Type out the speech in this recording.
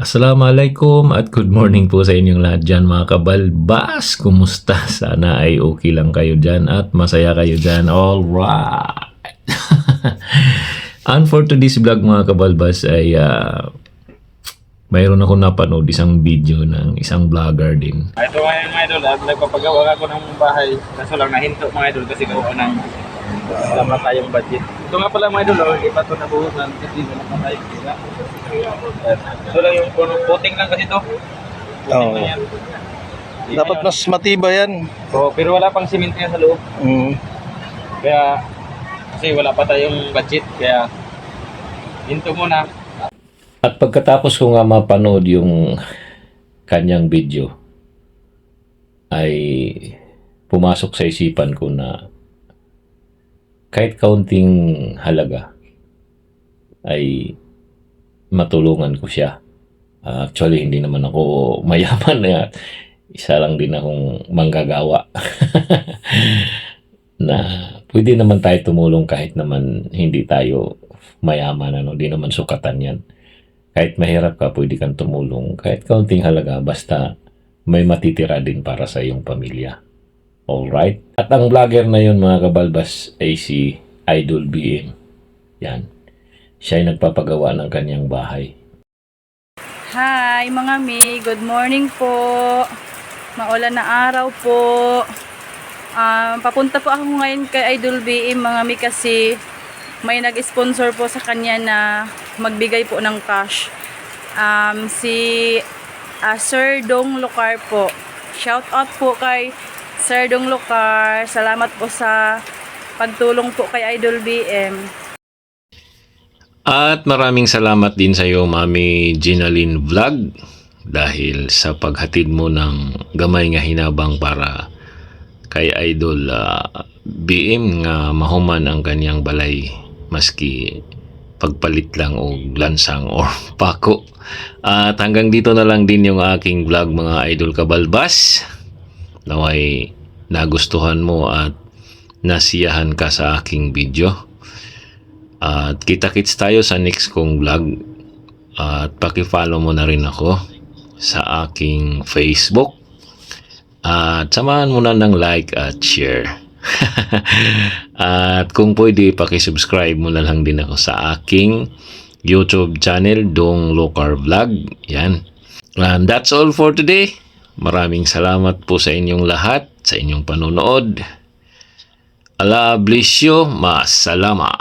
Assalamualaikum at good morning po sa inyong lahat dyan mga kabalbas. Kumusta? Sana ay okay lang kayo dyan at masaya kayo dyan. Alright! And for today's vlog mga kabalbas ay ah, mayroon ako napanood isang video ng isang vlogger din. Ito yung mga idol, at nagpapagawa ako ng bahay. Kaso lang nahinto mga idol kasi gawa ng wala tayong budget. Ito nga pala mga idol, oh, iba ito nabuhusan kasi wala pa tayong pera. Ito lang yung puting lang kasi ito. Puting Oo. Di Dapat mas matibay yan. Oo, pero wala pang simento yan sa loob. Mm. Kaya, kasi wala pa tayong budget. Kaya, hinto muna. At pagkatapos ko nga mapanood yung kanyang video, ay pumasok sa isipan ko na kahit kaunting halaga ay matulungan ko siya. Ah, actually, hindi naman ako mayaman na isa lang din akong manggagawa. na pwede naman tayo tumulong kahit naman hindi tayo mayaman, ano, di naman sukatan yan kahit mahirap ka, pwede kang tumulong. Kahit kaunting halaga, basta may matitira din para sa iyong pamilya. Alright? At ang vlogger na yun, mga kabalbas, ay si Idol BM. Yan. Siya ay nagpapagawa ng kanyang bahay. Hi mga mi, good morning po. Maulan na araw po. Um, papunta po ako ngayon kay Idol BM mga mi kasi may nag-sponsor po sa kanya na magbigay po ng cash. Um, si ah, Sir Dong Locar po. Shout out po kay Sir Dong Locar. Salamat po sa pagtulong po kay Idol BM. At maraming salamat din sa iyo, Mami Ginaline Vlog dahil sa paghatid mo ng gamay nga hinabang para kay Idol ah, BM nga mahuman ang kanyang balay maski pagpalit lang o lansang or pako. At hanggang dito na lang din yung aking vlog mga Idol Kabalbas. Naway nagustuhan mo at nasiyahan ka sa aking video. At kita-kits tayo sa next kong vlog. At paki-follow mo na rin ako sa aking Facebook. At samahan mo na ng like at share. at kung pwede, paki-subscribe mo na lang din ako sa aking YouTube channel, Dong Lokar Vlog. Yan. And that's all for today. Maraming salamat po sa inyong lahat, sa inyong panonood. Allah bless you. Masalama.